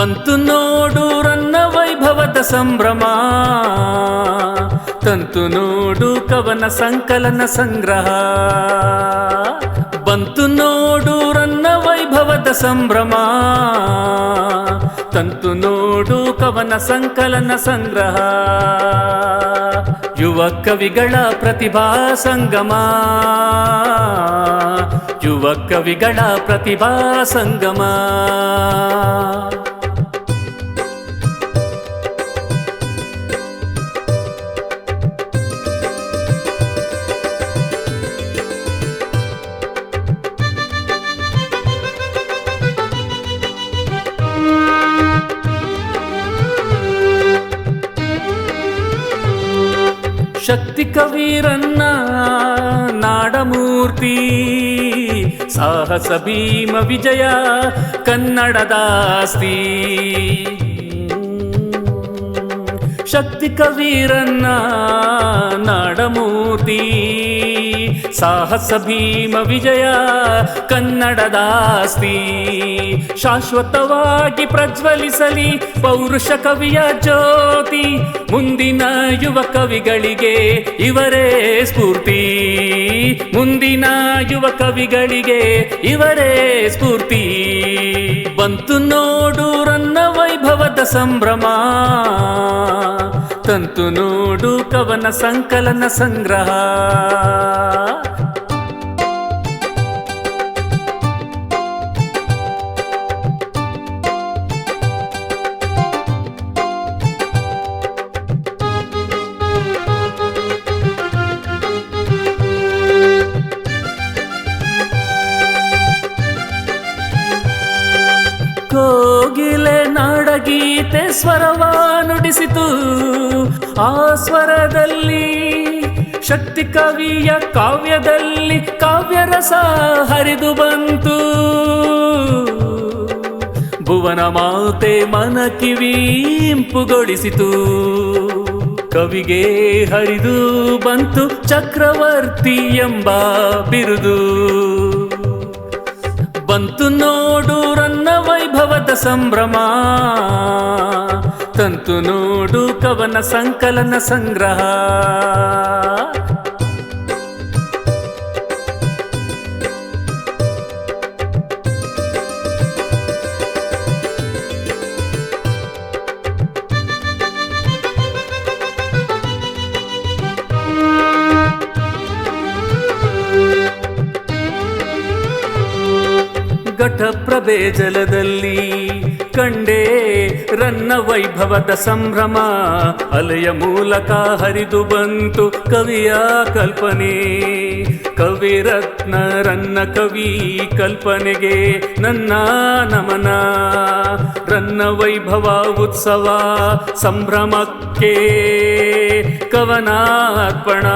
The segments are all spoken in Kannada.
ಬಂತು ನೋಡು ರನ್ನ ವೈಭವದ ಸಂಭ್ರಮ. ತಂತು ನೋಡು ಕವನ ಸಂಕಲನ ಸಂಗ್ರಹ. ಬಂತು ನೋಡು ರನ್ನ ವೈಭವದ ಸಂಭ್ರಮ. ತಂತು ನೋಡು ಕವನ ಸಂಕಲನ ಸಂಗ್ರಹ. ಯುವ ಕವಿಗಳ ಪ್ರತಿಭಾ ಸಂಗಮ. ಯುವ ಕವಿಗಳ ಪ್ರತಿಭಾ ಸಂಗಮ. ಶಕ್ತಿ ಕವೀರನ್ನ ನಾಡಮೂರ್ತಿ. ಸಾಹಸ ಭೀಮ ವಿಜಯ ಕನ್ನಡದಾಸ್ತಿ. ಶಕ್ತಿ ಕವೀರನ್ನ ನಾಡಮೂರ್ತಿ. ಸಾಹಸ ಭೀಮ ವಿಜಯ ಕನ್ನಡದಾಸ್ತಿ ಶಾಶ್ವತವಾಗಿ ಪ್ರಜ್ವಲಿಸಲಿ ಪೌರುಷ ಕವಿಯ ಜ್ಯೋತಿ. ಮುಂದಿನ ಯುವ ಕವಿಗಳಿಗೆ ಇವರೇ ಸ್ಫೂರ್ತಿ. ಮುಂದಿನ ಯುವ ಕವಿಗಳಿಗೆ ಇವರೇ ಸ್ಫೂರ್ತಿ. ಬಂತು ನೋಡು ಸಂಭ್ರಮ. ತಂತು ನೋಡು ಕವನ ಸಂಕಲನ ಸಂಗ್ರಹ. ಕೋಗಿಲೆ ನಾಡಗೀತೆ ಸ್ವರವ ನುಡಿಸಿತು. ಆ ಸ್ವರದಲ್ಲಿ ಶಕ್ತಿ ಕವಿಯ ಕಾವ್ಯದಲ್ಲಿ ಕಾವ್ಯರಸ ಹರಿದು ಬಂತು. ಭುವನ ಮಾತೆ ಮನ ಕಿವಿಂಪುಗೊಳಿಸಿತು ಕವಿಗೆ ಹರಿದು ಬಂತು ಚಕ್ರವರ್ತಿ ಎಂಬ ಬಿರುದು. ಬಂತು ನೋಡು ರನ್ನ ವೈಭವದ ಸಂಭ್ರಮ. ತಂತು ನೋಡು ಕವನ ಸಂಕಲನ ಸಂಗ್ರಹ. ಘಟಪ್ರಭೆ ಜಲದಲ್ಲಿ ಕಂಡೇ ರನ್ನ ವೈಭವದ ಸಂಭ್ರಮ ಅಲೆಯ ಮೂಲಕ ಹರಿದು ಬಂತು ಕವಿಯ ಕಲ್ಪನೆ. ಕವಿರತ್ನ ರನ್ನ ಕವಿ ಕಲ್ಪನೆಗೆ ನನ್ನ ನಮನ. ರನ್ನ ವೈಭವ ಉತ್ಸವ ಸಂಭ್ರಮಕ್ಕೆ ಕವನಾರ್ಪಣ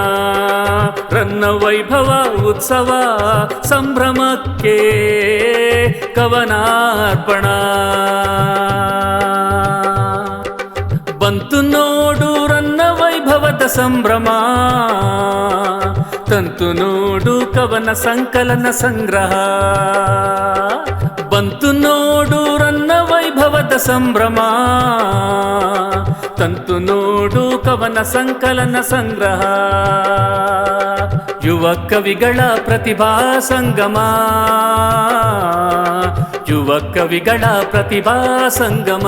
ರನ್ನ ವೈಭವ ಉತ್ಸವ ಸಂಭ್ರಮಕ್ಕೆ ಕವನಾರ್ಪಣ ಬಂತು ನೋಡು ರನ್ನ ವೈಭವದ ಸಂಭ್ರಮ ತಂತು ನೋಡು ಕವನ ಸಂಕಲನ ಸಂಗ್ರಹ ಬಂತು ನೋಡು ರನ್ನ ವೈಭವದ ಸಂಭ್ರಮ ತಂತು ನೋಡು ಕವನ ಸಂಕಲನ ಸಂಗ್ರಹ. ಯುವ ಕವಿಗಳ ಪ್ರತಿಭಾ ಸಂಗಮ. ಯುವ ಕವಿಗಳ ಪ್ರತಿಭಾ ಸಂಗಮ.